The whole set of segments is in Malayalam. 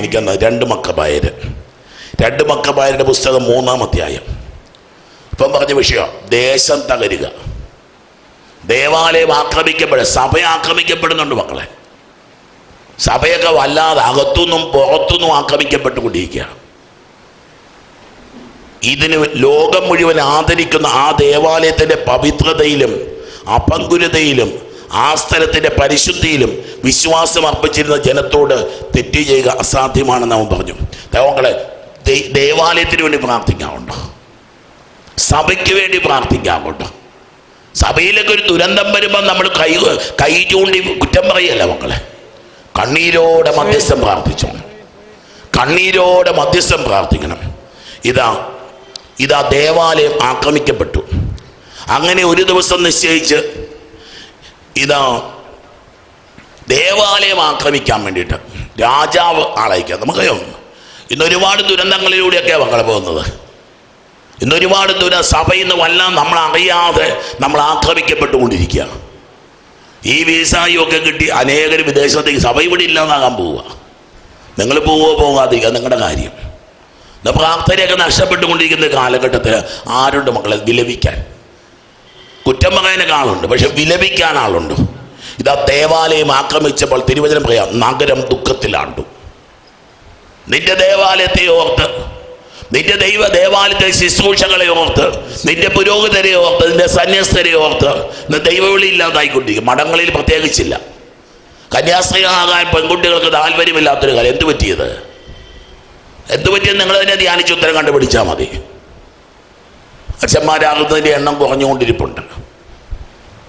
പുസ്തകം രണ്ട് മക്കബായർ രണ്ട് മക്കബായരുടെ പുസ്തകം മൂന്നാം അധ്യായം. ഇപ്പം പറഞ്ഞ വിഷയം ദേശം തകരുക. ദേവാലയം ആക്രമിക്കപ്പെടുക സഭ ആക്രമിക്കപ്പെടുന്നുണ്ട് മക്കളെ. സഭയൊക്കെ വല്ലാതെ അകത്തുനിന്നും പുറത്തുനിന്നും ആക്രമിക്കപ്പെട്ടുകൊണ്ടിരിക്കുക ഇതിന് ലോകം മുഴുവൻ ആദരിക്കുന്ന ആ ദേവാലയത്തിന്റെ പവിത്രതയിലും അപങ്കുരതയിലും ആ സ്ഥലത്തിന്റെ പരിശുദ്ധിയിലും വിശ്വാസം അർപ്പിച്ചിരുന്ന ജനത്തോട് തെറ്റ് ചെയ്യുക അസാധ്യമാണെന്ന് അവൻ പറഞ്ഞു. ദൈവങ്ങളെ ദേവാലയത്തിന് വേണ്ടി പ്രാർത്ഥിക്കാറുണ്ട് സഭയ്ക്ക് വേണ്ടി പ്രാർത്ഥിക്കാറുണ്ട് സഭയിലൊക്കെ ഒരു ദുരന്തം വരുമ്പോൾ നമ്മൾ കൈ കൈ ചൂണ്ടി കുറ്റം പറയല്ല മക്കളെ? കണ്ണീരോടെ മധ്യസ്ഥം പ്രാർത്ഥിച്ചു കണ്ണീരോടെ മധ്യസ്ഥം പ്രാർത്ഥിക്കണം. ഇതാ ഇതാ ദേവാലയം ആക്രമിക്കപ്പെട്ടു. അങ്ങനെ ഒരു ദിവസം നിശ്ചയിച്ച് ഇതാ ദേവാലയം ആക്രമിക്കാൻ വേണ്ടിയിട്ട് രാജാവ് ആളയക്കുക നമുക്കറിയാം ഇന്ന് ഒരുപാട് ദുരന്തങ്ങളിലൂടെയൊക്കെയാണ് മക്കളെ പോകുന്നത്. ഇന്ന് ഒരുപാട് ദുര സഭയിൽ വല്ലാം നമ്മൾ അറിയാതെ നമ്മൾ ആക്രമിക്കപ്പെട്ടുകൊണ്ടിരിക്കുക. ഈ വിസായൊക്കെ കിട്ടി അനേകർ വിദേശത്തേക്ക് സഭ ഇവിടെ ഇല്ലാതാകാൻ പോവുക. നിങ്ങൾ പോവുക പോകാതിരിക്കുക നിങ്ങളുടെ കാര്യം. പ്രാർത്ഥനയൊക്കെ നഷ്ടപ്പെട്ടുകൊണ്ടിരിക്കുന്ന കാലഘട്ടത്തിൽ ആരുണ്ട് മക്കളെ വിലപിക്കാൻ? കുറ്റം പറയാനൊക്കെ ആളുണ്ട് പക്ഷെ വിലപിക്കാൻ ആളുണ്ട് ഇതാ ദേവാലയം ആക്രമിച്ചപ്പോൾ തിരുവചനം പറയാം നഗരം ദുഃഖത്തിലാണ്ടു. നിന്റെ ദേവാലയത്തെ ഓർത്ത് നിന്റെ ദൈവ ദേവാലയത്തെ ശുശ്രൂഷകളെ ഓർത്ത് നിന്റെ പുരോഹിതരെ ഓർത്ത് നിന്റെ സന്യസ്തരെ ഓർത്ത് ഇന്ന് ദൈവവിളി ഇല്ലാതായിക്കൊണ്ടിരിക്കും. മഠങ്ങളിൽ പ്രത്യേകിച്ചില്ല. കന്യാസ്ത്രീകളാകാൻ പെൺകുട്ടികൾക്ക് താല്പര്യമില്ലാത്തൊരു കാര്യം. എന്ത് പറ്റിയത്? എന്തു പറ്റിയത് നിങ്ങൾ തന്നെ ധ്യാനിച്ച് ഉത്തരം കണ്ടുപിടിച്ചാൽ മതി. അച്ഛന്മാരാകുന്നതിന്റെ എണ്ണം കുറഞ്ഞുകൊണ്ടിരിപ്പുണ്ട്.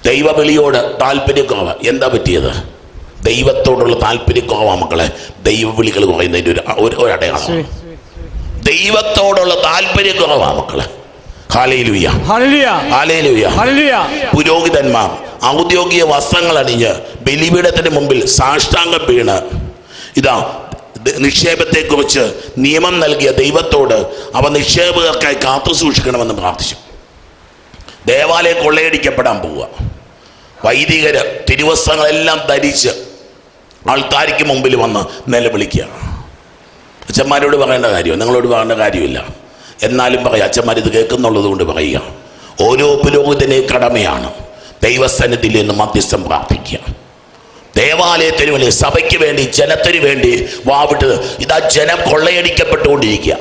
ദൈവവിളിയോട് താല്പര്യക്കുറവ്. എന്താ പറ്റിയത്? ദൈവത്തോടുള്ള താല്പര്യക്കുറവാ മക്കളെ. ദൈവവിളികൾ കുറയുന്നതിന്റെ ഒരു ഒരു അടയാളം. ദൈവത്തോടുള്ള താല്പര്യക്കുറവാ മക്കളെ. പുരോഹിതന്മാർ ഔദ്യോഗിക വസ്ത്രങ്ങൾ അണിഞ്ഞ് ബലിപീഠത്തിന് മുമ്പിൽ സാഷ്ടാംഗം വീണ്. ഇതാ നിക്ഷേപത്തെക്കുറിച്ച് നിയമം നൽകിയ ദൈവത്തോട് അവ നിക്ഷേപകർക്കായി കാത്തു സൂക്ഷിക്കണമെന്ന് പ്രാർത്ഥിച്ചു. ദേവാലയം കൊള്ളയടിക്കപ്പെടാൻ പോവുക. വൈദികർ തിരുവസ്ത്രങ്ങളെല്ലാം ധരിച്ച് ആൾക്കാർക്ക് മുമ്പിൽ വന്ന് നിലവിളിക്കുക. അച്ഛന്മാരോട് പറയേണ്ട കാര്യം നിങ്ങളോട് പറയേണ്ട കാര്യമില്ല. എന്നാലും പറയാം. അച്ഛന്മാർ ഇത് കേൾക്കുന്നുള്ളത് കൊണ്ട് പറയുക. ഓരോ പുരോഹിതനെ കടമയാണ് ദൈവസന്നിധിയിൽ നിന്ന് മധ്യസ്ഥം പ്രാർത്ഥിക്കുക. ദേവാലയത്തിന് വേണ്ടി സഭയ്ക്ക് വേണ്ടി ജനത്തിന് വേണ്ടി വാവിട്ട് ഇതാ ജനം കൊള്ളയടിക്കപ്പെട്ടുകൊണ്ടിരിക്കുക.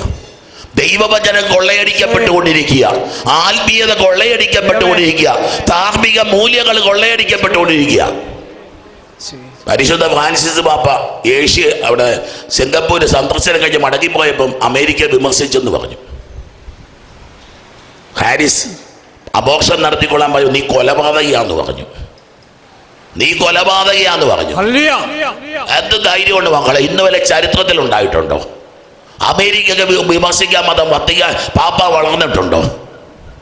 ദൈവവചനം കൊള്ളയടിക്കപ്പെട്ടുകൊണ്ടിരിക്കുക. ആത്മീയത കൊള്ളയടിക്കപ്പെട്ടുകൊണ്ടിരിക്കുക. ധാർമ്മിക മൂല്യങ്ങൾ കൊള്ളയടിക്കപ്പെട്ടുകൊണ്ടിരിക്കുക. പരിശുദ്ധ ഫ്രാൻസിസ് പാപ്പ ഏഷ്യ അവിടെ സിംഗപ്പൂർ സന്ദർശനം കഴിഞ്ഞ് മടങ്ങിപ്പോയപ്പം അമേരിക്ക വിമർശിച്ചെന്ന് പറഞ്ഞു. ഹാരിസ് അപോക്ഷം നടത്തിക്കൊള്ളാൻ പറഞ്ഞു നീ കൊലപാതകയാന്ന് പറഞ്ഞു. നീ കൊലപാതകയാന്ന് പറഞ്ഞു. എന്ത് ധൈര്യമുണ്ട് മക്കളെ? ഇന്ന് വരെ ചരിത്രത്തിൽ ഉണ്ടായിട്ടുണ്ടോ? അമേരിക്കയ്ക്ക് വിമർശിക്കാൻ മതം വത്തിക്കാൻ പാപ്പ വളർന്നിട്ടുണ്ടോ?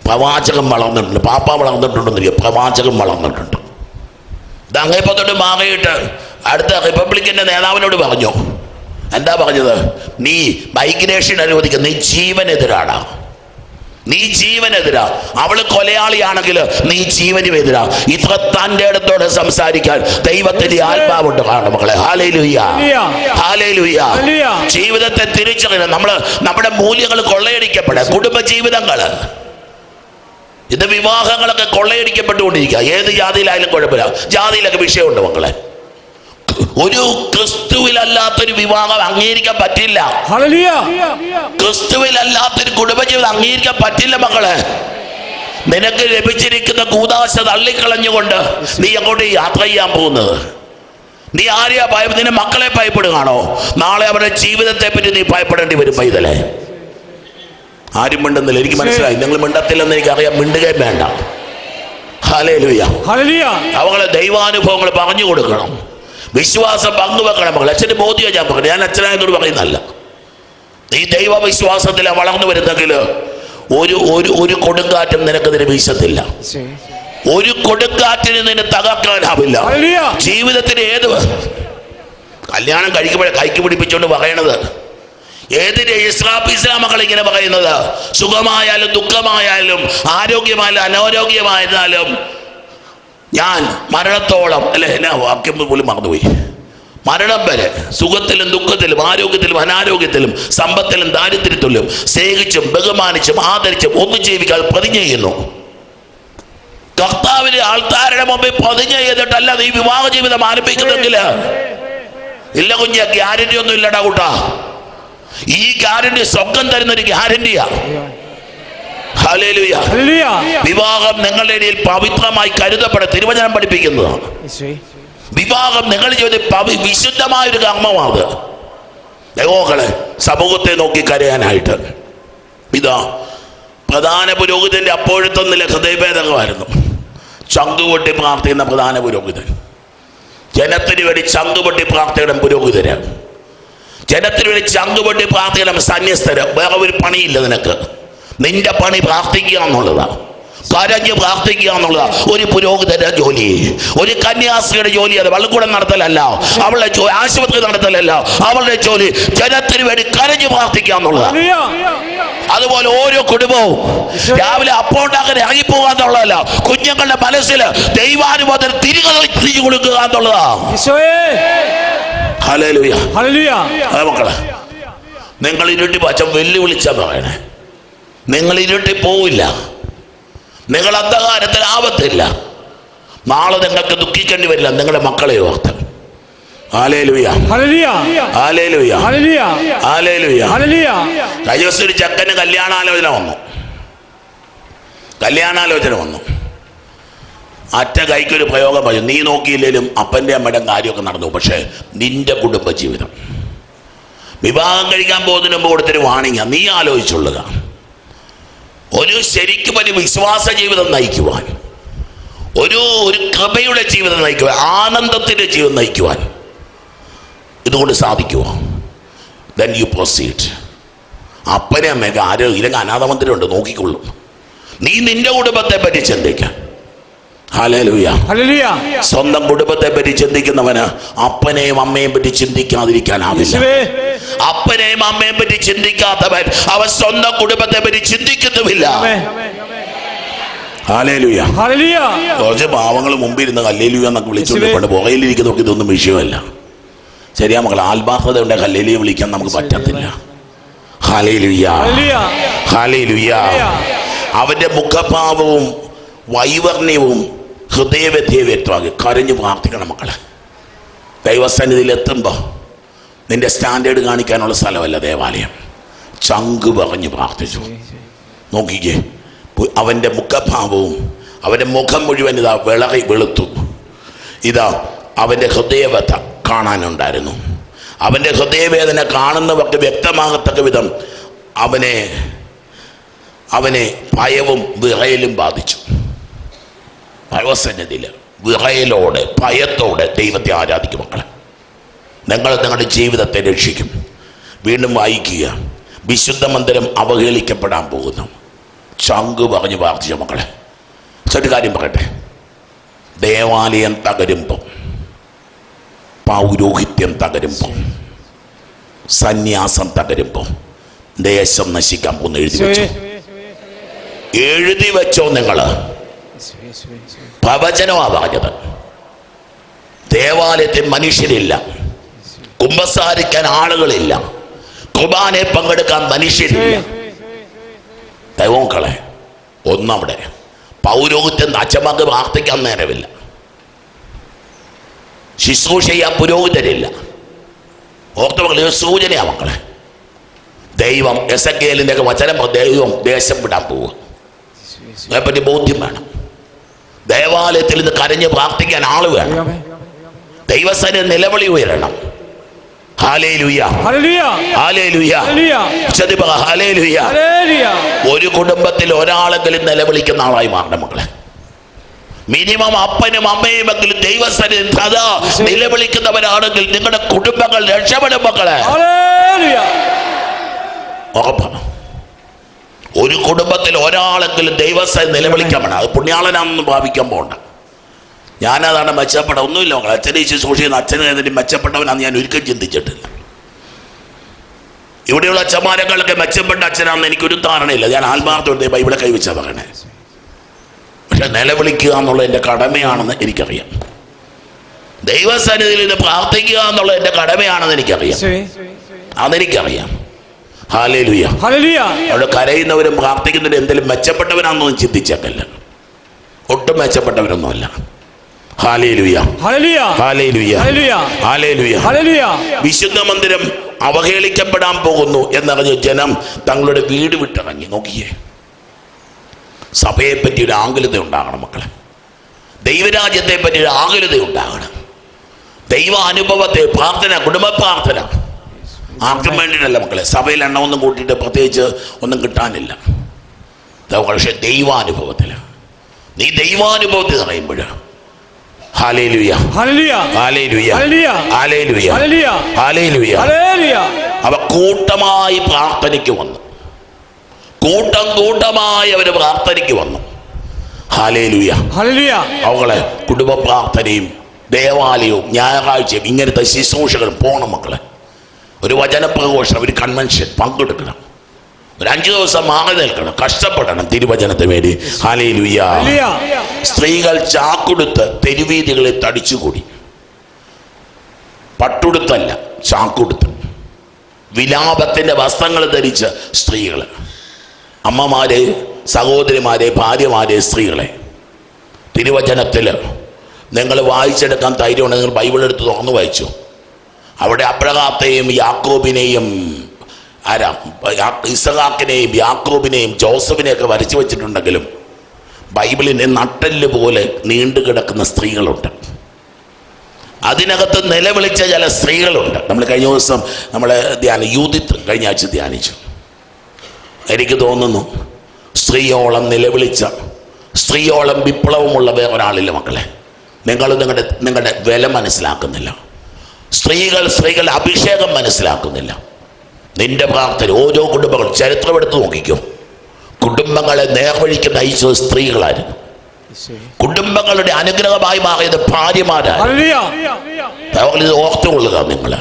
പ്രവാചകം വളർന്നിട്ടുണ്ട്. പാപ്പ വളർന്നിട്ടുണ്ടെന്നില്ല പ്രവാചകം വളർന്നിട്ടുണ്ട്. ഇത് അങ്ങേപ്പം തൊട്ട് മാറിയിട്ട് അടുത്ത റിപ്പബ്ലിക്കിന്റെ നേതാവിനോട് പറഞ്ഞു. എന്താ പറഞ്ഞത്? നീ മൈഗ്രേഷൻ അനുവദിക്കുക നീ ജീവനെതിരാണ്. നീ ജീവനെതിരാ അവൾ കൊലയാളിയാണെങ്കിൽ നീ ജീവനും എതിരാ. ഇത്ര തന്റെ അടുത്തോട് സംസാരിക്കാൻ ദൈവത്തിന്റെ ആത്മാവുണ്ട് കാണും മക്കളെ. ജീവിതത്തെ തിരിച്ചറിയണം. നമ്മൾ നമ്മുടെ മൂല്യങ്ങൾ കൊള്ളയടിക്കപ്പെടാം. കുടുംബ ജീവിതങ്ങൾ ഇത് വിവാഹങ്ങളൊക്കെ കൊള്ളയടിക്കപ്പെട്ടുകൊണ്ടിരിക്കുക. ഏത് ജാതിയിലായാലും കുഴപ്പമില്ല. ജാതിയിലൊക്കെ വിഷയമുണ്ട് മക്കളെ. ഒരു ക്രിസ്തുവിലല്ലാത്തൊരു വിവാഹം അംഗീകരിക്കാൻ പറ്റില്ല. ക്രിസ്തുവിലല്ലാത്തൊരു കുടുംബജീവിതം അംഗീകരിക്കാൻ പറ്റില്ല മക്കളെ. നിനക്ക് ലഭിച്ചിരിക്കുന്ന കൂതാശ തള്ളിക്കളഞ്ഞുകൊണ്ട് നീ അങ്ങോട്ട് യാത്ര ചെയ്യാൻ പോകുന്നത്? നീ ആരെയാ ഭയ നിന്റെ മക്കളെ ഭയപ്പെടുകയാണോ? നാളെ അവരുടെ ജീവിതത്തെ പറ്റി നീ ഭയപ്പെടേണ്ടി വരും പൈതലെ. ആരും മിണ്ടുന്നില്ല. എനിക്ക് മനസ്സിലായി. നിങ്ങൾ മിണ്ടത്തില്ലെന്ന് എനിക്ക് അറിയാം മിണ്ടുകയും വേണ്ട. ഹാലേ ലുയ്യ Hallelujah. അവങ്ങളെ ദൈവാനുഭവങ്ങൾ പറഞ്ഞു കൊടുക്കണം. വിശ്വാസം പങ്കുവെക്കണം മക്കൾ അച്ഛന് ബോധ്യം ഞാൻ പറഞ്ഞു. ഞാൻ അച്ഛനായതോട് പറയുന്നല്ല നീ ദൈവവിശ്വാസത്തിൽ വളർന്നു വരുന്നെങ്കിൽ ഒരു ഒരു ഒരു കൊടുങ്കാറ്റും നിനക്കെതിരെ വീശത്തില്ല. ഒരു കൊടുങ്കാറ്റിന് നിന്നെ തകർക്കാനാവില്ല. ജീവിതത്തിന് ഏത് കല്യാണം കഴിക്കുമ്പോഴേ കൈക്ക് പിടിപ്പിച്ചുകൊണ്ട് പറയണത്. ഏതിന്റെ ഇസ്ലാം ഇസ്ലാം മക്കൾ ഇങ്ങനെ പറയുന്നത്? സുഖമായാലും ദുഃഖമായാലും ആരോഗ്യമായാലും അനാരോഗ്യമായിരുന്നാലും ഞാൻ മരണത്തോളം അല്ലെ എന്നാ വാക്യം പോലും മറന്നുപോയി. മരണം വരെ സുഖത്തിലും ദുഃഖത്തിലും ആരോഗ്യത്തിലും അനാരോഗ്യത്തിലും സമ്പത്തിലും ദാരിദ്ര്യത്തിലും സ്നേഹിച്ചും ബഹുമാനിച്ചും ആദരിച്ചും ഒന്നും ജീവിക്കാതെ പ്രതിജ്ഞ ചെയ്യുന്നു. കർത്താവിന് ആൾക്കാരുടെ മുമ്പിൽ പ്രതിജ്ഞ ചെയ്തിട്ടല്ല നീ വിവാഹ ജീവിതം ആരംഭിക്കുന്നെങ്കിൽ ഇല്ല കുഞ്ഞ ഗ്യാരണ്ടി ഒന്നും ഇല്ലടാ കൂട്ടാ. ഈ ഗ്യാരണ്ടി സ്വർഗം തരുന്ന ഒരു ഗ്യാരണ്ടിയാ. വിവാഹം നിങ്ങളുടെ ഇടയിൽ പവിത്രമായി കരുതപ്പെടെ തിരുവചനം പഠിപ്പിക്കുന്നതാണ്. വിവാഹം നിങ്ങളുടെ ജീവിതത്തിൽ പവി വിശുദ്ധമായൊരു കർമ്മമാണ്. ദൈവങ്ങളെ സമൂഹത്തെ നോക്കി കരയാനായിട്ട്. ഇതാ പ്രധാന പുരോഹിതന്റെ അപ്പോഴത്തെ നില ഹൃദയഭേദകമായിരുന്നു. ചങ്കുപൊട്ടി പ്രാർത്ഥിക്കുന്ന പ്രധാന പുരോഹിതൻ. ജനത്തിന് വേണ്ടി ചങ്കുപൊട്ടി പ്രാർത്ഥിക്കണം പുരോഹിതര് ജനത്തിന് വേണ്ടി ചങ്കുപൊട്ടി പ്രാർത്ഥിക്കണം സന്യസ്തര്. വേറെ ഒരു പണിയില്ല നിനക്ക്. നിന്റെ പണി പ്രാർത്ഥിക്കുക എന്നുള്ളതാണ്. കരഞ്ഞ് പ്രാർത്ഥിക്കുക എന്നുള്ളത് ഒരു പുരോഹിതന്റെ ജോലി. ഒരു കന്യാസ്ത്രീയുടെ ജോലി അത് വള്ളിക്കൂടം നടത്തലല്ല. അവളുടെ ജോലി ആശുപത്രി നടത്തലല്ല. അവളുടെ ജോലി ജനത്തിന് വേണ്ടി കരഞ്ഞ് പ്രാർത്ഥിക്കുക എന്നുള്ളതാണ്. അതുപോലെ ഓരോ കുടുംബവും രാവിലെ അപ്പോൾ ഉണ്ടാക്കാൻ ഇറങ്ങിപ്പോകുക എന്നുള്ളതല്ല. കുഞ്ഞുങ്ങളുടെ മനസ്സിൽ ദൈവാനുബോധന തിരികെ തിരിച്ചു കൊടുക്കുക എന്നുള്ളതാ ഹല്ലേലൂയ. ഹല്ലേലൂയ. അതെ മക്കളെ. നിങ്ങൾ ഇരുട്ടി പച്ച വെല്ലുവിളിച്ചാ പറയണേ. നിങ്ങൾ ഇരുട്ടി പോവില്ല. നിങ്ങൾ അന്ധകാരത്തിൽ ആവത്തില്ല നാളെ നിങ്ങൾക്ക് ദുഃഖിക്കേണ്ടി വരില്ല. നിങ്ങളുടെ മക്കളെ ഓർത്ത്. ഒരു ചക്കന് കല്യാണാലോചന വന്നു. കല്യാണാലോചന വന്നു. അറ്റ കൈക്കൊരു പ്രയോഗം പറഞ്ഞു. നീ നോക്കിയില്ലെങ്കിലും അപ്പന്റെ അമ്മയുടെ കാര്യമൊക്കെ നടന്നു. പക്ഷേ നിന്റെ കുടുംബജീവിതം. വിവാഹം കഴിക്കാൻ പോകുന്നതിന് മുമ്പ് കൊടുത്തൊരു വാണിങ്ങ. നീ ആലോചിച്ചുള്ളുക ഒരു ശരിക്കും ഒരു വിശ്വാസ ജീവിതം നയിക്കുവാൻ ഒരു ഒരു കൃപയുടെ ജീവിതം നയിക്കുവാൻ ആനന്ദത്തിന്റെ ജീവിതം നയിക്കുവാൻ ഇതുകൊണ്ട് സാധിക്കുമോ ദെൻ യു പ്രൊസീഡ് അപ്പനെ അമ്മയൊക്കെ ആരോ ഇല്ലെങ്കിൽ അനാഥമന്ദിരമുണ്ട് നോക്കിക്കൊള്ളും. നീ നിന്റെ കുടുംബത്തെ പറ്റി ചിന്തിക്കാം. സ്വന്തം കുടുംബത്തെ പറ്റി ചിന്തിക്കുന്നവന് അപ്പനെയും അമ്മയെയും പറ്റി ചിന്തിക്കാതിരിക്കാനാവില്ല. അപ്പനെയും അമ്മയെയും പറ്റി ചിന്തിക്കാത്തവൻ അവൻ സ്വന്തം കുടുംബത്തെ പറ്റി ചിന്തിക്കുന്നുമില്ല. കുറച്ച് പാവങ്ങൾ മുമ്പിരുന്ന് കല്ലേലു എന്നൊക്കെ വിളിച്ചുകൊണ്ട് പണ്ട്. പുകയിലിരിക്കുന്നവർക്ക് ഇതൊന്നും വിഷയമല്ല. ശരിയാ മക്കൾ ആത്മാർത്ഥത ഉണ്ട് കല്ലേലിയെ വിളിക്കാൻ നമുക്ക് പറ്റത്തില്ല. അവന്റെ മുഖഭാവവും വൈവർണ്യവും ഹൃദയവ്യഥയെ വ്യക്തമാക്കി കരഞ്ഞു പ്രാർത്ഥിക്കണം മക്കളെ. ദൈവസന്നിധിയിൽ എത്തുമ്പോൾ നിന്റെ സ്റ്റാൻഡേർഡ് കാണിക്കാനുള്ള സ്ഥലമല്ല ദേവാലയം. ചങ്ക് പറഞ്ഞു പ്രാർത്ഥിച്ചു. നോക്കിക്കേ അവന്റെ മുഖഭാവവും അവന്റെ മുഖം മുഴുവൻ ഇതാ വിളകി വെളുത്തു. ഇതാ അവന്റെ ഹൃദയവ്യഥ കാണാനുണ്ടായിരുന്നു. അവന്റെ ഹൃദയവേദന കാണുന്നവർക്ക് വ്യക്തമാകത്തക്ക വിധം അവനെ അവനെ ഭയവും വിറയലും ബാധിച്ചു. ഭയസന്നിധിയിൽ വിറയലോടെ ഭയത്തോടെ ദൈവത്തെ ആരാധിക്കും മക്കളെ. നിങ്ങൾ നിങ്ങളുടെ ജീവിതത്തെ രക്ഷിക്കും. വീണ്ടും വായിക്കുക വിശുദ്ധ മന്ദിരം അവഹേളിക്കപ്പെടാൻ പോകുന്നു. ചങ്ക് പറഞ്ഞ് പ്രാർത്ഥിച്ച മക്കളെ. ചെറിയ കാര്യം പറയട്ടെ. ദേവാലയം തകരുമ്പം പൗരോഹിത്യം തകരുമ്പം സന്യാസം തകരുമ്പം ദേശം നശിക്കാൻ പോകുന്നു. എഴുതി വെച്ചോ. എഴുതി വെച്ചോ നിങ്ങൾ പ്രവചനമാ പറഞ്ഞത് ദേവാലയത്തിൽ മനുഷ്യരില്ല. കുമ്പസാരിക്കാൻ ആളുകളില്ല. കുബാനെ പങ്കെടുക്കാൻ മനുഷ്യരില്ല. ദൈവങ്ങളെ ഒന്നവിടെ. പൗരോഹിത്യം അച്ഛമ്മക്ക് പ്രാർത്ഥിക്കാൻ നേരമില്ല. ശുശ്രൂഷ ചെയ്യാൻ പുരോഹിതരില്ല. ഓർത്ത മക്കളെ സൂചനയാ മക്കളെ. ദൈവം എസ് എ കെ വചനം ദൈവം ദേശം വിടാൻ പോവുക. അതിനെപ്പറ്റി ബോധ്യം വേണം. ദേവാലയത്തിൽ ഇത് കരഞ്ഞ് പ്രാർത്ഥിക്കാൻ ആൾ വേണം. ദൈവസന നിലവിളി ഉയരണം. ഒരു കുടുംബത്തിൽ ഒരാളെങ്കിലും നിലവിളിക്കുന്ന ആളായി മാറണം മക്കളെ. മിനിമം അപ്പനും അമ്മയും എങ്കിലും ദൈവസ്ഥനിൽ സദാ നിലവിളിക്കുന്നവരാണെങ്കിൽ നിങ്ങളുടെ കുടുംബങ്ങൾ രക്ഷപ്പെടും മക്കളെ. ഉറപ്പാണ്. ഒരു കുടുംബത്തിൽ ഒരാളെങ്കിലും ദൈവസ്ഥ നിലവിളിക്കാൻ വേണം അത് പുണ്യാളനാണെന്ന് ഭാവിക്കാൻ പോകണ്ട. ഞാനതാണ് മെച്ചപ്പെട്ട ഒന്നുമില്ല മക്കൾ അച്ഛനെ ശുശ്രൂഷിക്കുന്ന അച്ഛനെ എന്നിട്ട് മെച്ചപ്പെട്ടവനാന്ന് ഞാൻ ഒരിക്കലും ചിന്തിച്ചിട്ടില്ല. ഇവിടെയുള്ള അച്ഛന്മാരെക്കാളൊക്കെ മെച്ചപ്പെട്ട അച്ഛനാണെന്ന് എനിക്കൊരു ധാരണയില്ല. ഞാൻ ആത്മാർത്ഥം ബൈബിളെ കൈവച്ചാ പറയണേ. പക്ഷെ നിലവിളിക്കുക എന്നുള്ള എന്റെ കടമയാണെന്ന് എനിക്കറിയാം. ദൈവസന്നിധിയിൽ നിന്ന് പ്രാർത്ഥിക്കുക എന്നുള്ള എന്റെ കടമയാണെന്ന് എനിക്കറിയാം. അതെനിക്കറിയാം. അവിടെ കരയുന്നവരും പ്രാർത്ഥിക്കുന്നവരും എന്തെങ്കിലും മെച്ചപ്പെട്ടവരാണെന്നൊന്നും ചിന്തിച്ചേക്കല്ല. ഒട്ടും മെച്ചപ്പെട്ടവരൊന്നുമല്ല. വിശുദ്ധ മന്ദിരം അവഹേളിക്കപ്പെടാൻ പോകുന്നു എന്നറിഞ്ഞ ജനം തങ്ങളുടെ വീട് വിട്ടിറങ്ങി. നോക്കിയേ. സഭയെ പറ്റി ഒരു ആകുലത ഉണ്ടാകണം മക്കളെ. ദൈവരാജ്യത്തെ പറ്റി ഒരു ആകുലത ഉണ്ടാകണം. ദൈവ അനുഭവത്തെ പ്രാർത്ഥന കുടുംബ പ്രാർത്ഥന ആർക്കും വേണ്ടിയിട്ടല്ല മക്കളെ. സഭയിൽ എണ്ണ ഒന്നും കൂട്ടിയിട്ട് പ്രത്യേകിച്ച് ഒന്നും കിട്ടാനില്ല. പക്ഷെ ദൈവാനുഭവത്തിൽ നീ ദൈവാനുഭവത്തിൽ Hallelujah. അവ കൂട്ടമായി പ്രാർത്ഥനയ്ക്ക് വന്നു. കൂട്ടം കൂട്ടമായി അവർ പ്രാർത്ഥനയ്ക്ക് വന്നു. അവളെ കുടുംബ പ്രാർത്ഥനയും ദേവാലയവും ഞായറാഴ്ചയും ഇങ്ങനത്തെ ശുശ്രൂഷകൾ പോണം മക്കളെ. ഒരു വചനപ്രഘോഷണം ഒരു കൺവെൻഷൻ പങ്കെടുക്കണം. ഒരു അഞ്ചു ദിവസം മാറി നിൽക്കണം കഷ്ടപ്പെടണം തിരുവചനത്തിന് വേണ്ടി. ഹാലേലുയ സ്ത്രീകൾ ചാക്കുടുത്ത് തെരുവീതികളിൽ തടിച്ചുകൂടി. പട്ടുടുത്തല്ല ചാക്കുടുത്ത്. വിലാപത്തിന്റെ വസ്ത്രങ്ങൾ ധരിച്ച സ്ത്രീകൾ അമ്മമാരെ സഹോദരിമാരെ ഭാര്യമാരെ സ്ത്രീകളെ. തിരുവചനത്തിൽ നിങ്ങൾ വായിച്ചെടുക്കാൻ ധൈര്യമുണ്ടെങ്കിൽ നിങ്ങൾ ബൈബിൾ എടുത്ത് തുറന്നു വായിച്ചു. അവിടെ അബ്രഹാത്തെയും യാക്കോബിനെയും ആരാ ഇസഹാക്കിനെയും യാക്കോബിനെയും ജോസഫിനെയൊക്കെ വരച്ചു വെച്ചിട്ടുണ്ടെങ്കിലും ബൈബിളിന്റെ നട്ടൽ പോലെ നീണ്ടു കിടക്കുന്ന സ്ത്രീകളുണ്ട്. അതിനകത്ത് നിലവിളിച്ച ചില സ്ത്രീകളുണ്ട്. നമ്മൾ കഴിഞ്ഞ ദിവസം നമ്മൾ ധ്യാന യൂതിത്ത് കഴിഞ്ഞ ആഴ്ച ധ്യാനിച്ചു. എനിക്ക് തോന്നുന്നു സ്ത്രീയോളം നിലവിളിച്ച സ്ത്രീയോളം വിപ്ലവമുള്ള ഒരാളില്ല മക്കളെ. നിങ്ങൾ നിങ്ങളുടെ നിങ്ങളുടെ വില മനസ്സിലാക്കുന്നില്ല. സ്ത്രീകൾ സ്ത്രീകൾ അഭിഷേകം മനസ്സിലാക്കുന്നില്ല. നിന്റെ പ്രാർത്ഥന ഓരോ കുടുംബങ്ങൾ ചരിത്രം എടുത്ത് നോക്കിക്കും. കുടുംബങ്ങളെ നേർവഴിക്ക് നയിച്ചത് സ്ത്രീകളായിരുന്നു. കുടുംബങ്ങളുടെ അനുഗ്രഹമായി മാറിയത് ഭാര്യമാരാണ് ഇത് ഓർത്തുകൊള്ളുക നിങ്ങൾ.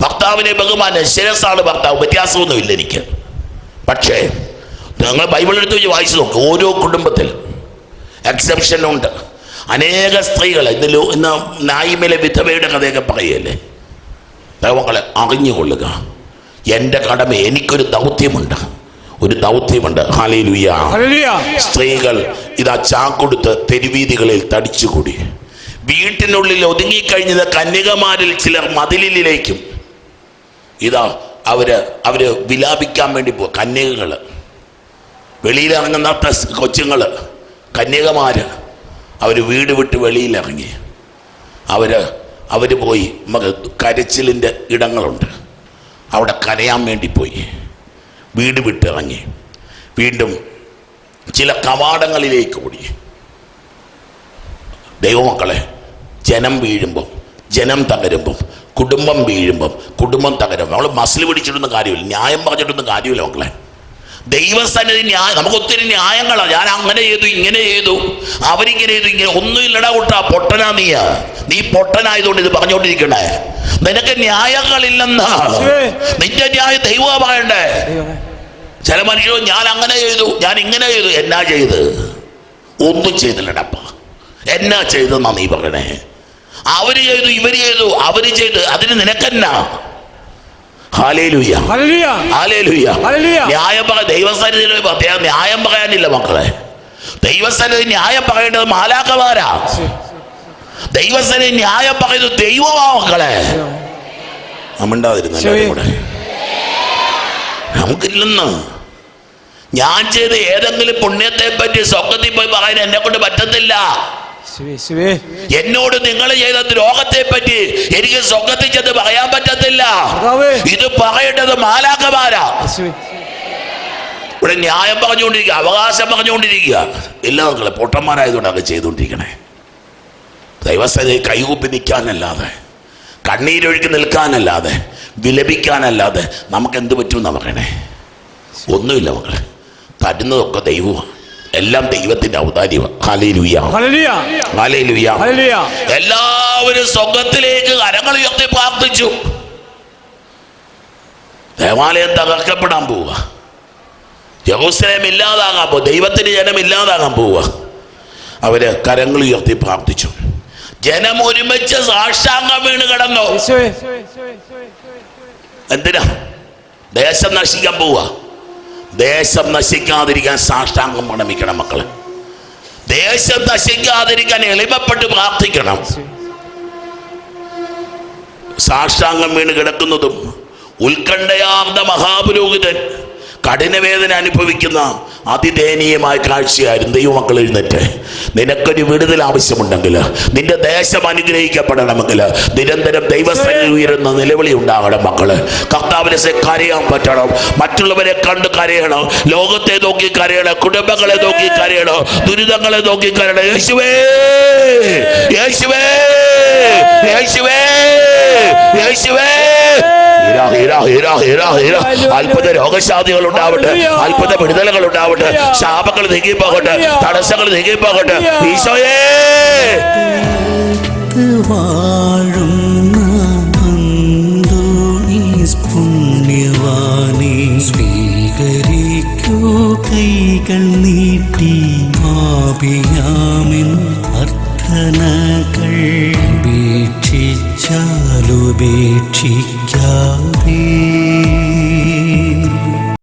ഭർത്താവിനെ ബഹുമാനം ശിരസാണ് ഭർത്താവ്. വ്യത്യാസമൊന്നുമില്ല എനിക്ക്. പക്ഷേ നിങ്ങൾ ബൈബിൾ എടുത്ത് വെച്ച് വായിച്ചു നോക്ക്. ഓരോ കുടുംബത്തിൽ എക്സെപ്ഷനുണ്ട് ഉണ്ട്. അനേക സ്ത്രീകൾ ഇന്ന് ലോ ഇന്ന് നായ്മയിലെ വിധവയുടെ കഥയൊക്കെ പറയല്ലേ? ദൈവങ്ങളെ അറിഞ്ഞുകൊള്ളുക. എന്റെ കടമ എനിക്കൊരു ദൗത്യമുണ്ട്. ഒരു ദൗത്യമുണ്ട്. Hallelujah. സ്ത്രീകൾ ഇതാ ചാക്കൊടുത്ത് തെരുവീതികളിൽ തടിച്ചുകൂടി. വീട്ടിനുള്ളിൽ ഒതുങ്ങിക്കഴിഞ്ഞത് കന്യകമാരിൽ ചിലർ മതിലിലേക്കും. ഇതാ അവർ അവർ വിലാപിക്കാൻ വേണ്ടി പോ കന്യകകൾ വെളിയിലിറങ്ങുന്ന കൊച്ചുങ്ങൾ കൊച്ചുങ്ങൾ കന്യകമാര്. അവർ വീട് വിട്ട് വെളിയിലിറങ്ങി. അവർ അവർ പോയി. കരച്ചിലിന്റെ ഇടങ്ങളുണ്ട്. അവിടെ കരയാൻ വേണ്ടി പോയി. വീട് വിട്ടിറങ്ങി. വീണ്ടും ചില കവാടങ്ങളിലേക്ക് ഓടി. ദൈവമക്കളെ ജനം വീഴുമ്പം ജനം തകരുമ്പം കുടുംബം വീഴുമ്പം കുടുംബം തകരുമ്പം. നമ്മൾ മസിൽ പിടിച്ചിട്ടൊന്നും കാര്യമില്ല. ന്യായം പറഞ്ഞിട്ടൊന്നും കാര്യമില്ല മക്കളെ. ദൈവസന്നിധി ന്യായം നമുക്ക് ഒത്തിരി ന്യായങ്ങളാണ് ഞാൻ അങ്ങനെ ചെയ്തു ഇങ്ങനെ ചെയ്തു. അവരിങ്ങനെ ചെയ്തു ഇങ്ങനെ. ഒന്നും ഇല്ലടാ കൂട്ടാ പൊട്ടനാ നീയ. നീ പൊട്ടനായതുകൊണ്ട് ഇത് പറഞ്ഞുകൊണ്ടിരിക്കണേ. നിനക്ക് ന്യായങ്ങളില്ലെന്നാ. നിന്റെ ന്യായം ദൈവമാകണ്ടേ. ചില മനുഷ്യർ ഞാൻ അങ്ങനെ ചെയ്തു ഞാൻ ഇങ്ങനെ ചെയ്തു എന്നാ ചെയ്ത്? ഒന്നും ചെയ്തില്ലടപ്പ. എന്നാ ചെയ്തെന്നാ നീ പറയണേ? അവർ ചെയ്തു ഇവർ ചെയ്തു അവർ ചെയ്തു. അതിന് നിനക്കെന്നാ? ന്യായം ദൈവസന്നിധിയിൽ ന്യായം പറയാനില്ല മക്കളെ. ദൈവസന്നിധി ന്യായം പറയേണ്ടത് മാലാക്കമാരാ ദൈവസന്നിധി ന്യായം പറയുന്നത് ദൈവമാ മക്കളെ. നമ്മണ്ടാതിരുന്നല്ലേ ശരി. കൂടെ നമുക്കില്ലെന്ന്. ഞാൻ ചെയ്ത ഏതെങ്കിലും പുണ്യത്തെ പറ്റി സ്വർഗത്തിൽ പോയി പറയാൻ എന്നെ കൊണ്ട് പറ്റത്തില്ല. എന്നോട് നിങ്ങൾ ചെയ്ത ദ്രോഹത്തെ പറ്റി എനിക്ക് സ്വർഗത്തിൽ ചെന്ന് പറയാൻ പറ്റത്തില്ല. ഇത് പറയേണ്ടത് മാലാക്കമാരാ യേശുവേ. ഇവിടെ ന്യായം പറഞ്ഞുകൊണ്ടിരിക്കുക അവകാശം പറഞ്ഞുകൊണ്ടിരിക്കുക. എല്ലാവർക്കും പൊട്ടന്മാരായതുകൊണ്ട് പൊട്ടന്മാരായതുകൊണ്ടൊക്കെ ചെയ്തുകൊണ്ടിരിക്കണേ. ദൈവസ്ഥയെ കൈകൂപ്പി നിൽക്കാനല്ലാതെ കണ്ണീരൊഴുക്കി നിൽക്കാനല്ലാതെ വിലപിക്കാനല്ലാതെ നമുക്ക് എന്ത് പറ്റുമെന്നാണ് പറയണേ? ഒന്നുമില്ല മക്കളെ. തരുന്നതൊക്കെ ദൈവമാണ്. എല്ലാം ദൈവത്തിന്റെ ഔദാര്യമാണ് എല്ലാവരും സ്വർഗത്തിലേക്ക് കരങ്ങൾ ഉയർത്തി പ്രാർത്ഥിച്ചു. ദേവാലയം തകർക്കപ്പെടാൻ പോവുക. യഹൂസലേം ഇല്ലാതാകാൻ പോവുക. ദൈവത്തിന്റെ ജനം ഇല്ലാതാകാൻ പോവുക. അവർ കരങ്ങൾ ഉയർത്തി പ്രാർത്ഥിച്ചു. ജനം ഒരുമിച്ച് സാക്ഷാംഗം വീണ് കിടന്നു. എന്തിനാ? ദേശം നശിക്കാൻ പോവുക. ദേശം നശിക്കാതിരിക്കാൻ സാഷ്ടാംഗം പ്രണമിക്കണം മക്കളെ. ദേശം നശിക്കാതിരിക്കാൻ എളിമപ്പെട്ട് പ്രാർത്ഥിക്കണം. സാഷ്ടാംഗം വീണ് കിടക്കുന്നതും ഉത്കണ്ഠയാർന്ന മഹാപുരോഹിതൻ കഠിനവേദന അനുഭവിക്കുന്ന അതിദയനീയമായ കാഴ്ചയായിരുന്നു ദൈവമക്കൾ എഴുന്നേറ്റ്. നിനക്കൊരു വിടുതൽ ആവശ്യമുണ്ടെങ്കിൽ നിന്റെ ദേശം അനുഗ്രഹിക്കപ്പെടണമെങ്കിൽ നിരന്തരം ദൈവസ്ഥലിൽ ഉയരുന്ന നിലവിളി ഉണ്ടാകണം മക്കൾ. കർത്താവിനെ കരയാൻ പറ്റണം. മറ്റുള്ളവരെ കണ്ട് കരയണം. ലോകത്തെ നോക്കി കരയണം. കുടുംബങ്ങളെ നോക്കി കരയണം. ദുരിതങ്ങളെ നോക്കി കരയണം. യേശുവേ! യേശുവേ! യേശുവേ! യേശുവേ! അത്ഭുത രോഗശാന്തികൾ ഉണ്ടാവട്ടെ. അത്ഭുത വിടുതലുകൾ ഉണ്ടാവട്ടെ. ശാപങ്ങൾ നീങ്ങിപ്പോകട്ടെ തടസ്സങ്ങൾ നീങ്ങിപ്പോകട്ടെ ഈശോയേ. ത്ത് വാഴുന്ന അന്തോണീസ് പുണ്യവാനെ സ്വീകരിക്കൂ. കൈകൾ നീട്ടി ആപിയാമിൻ അർത്ഥനകൾ. love.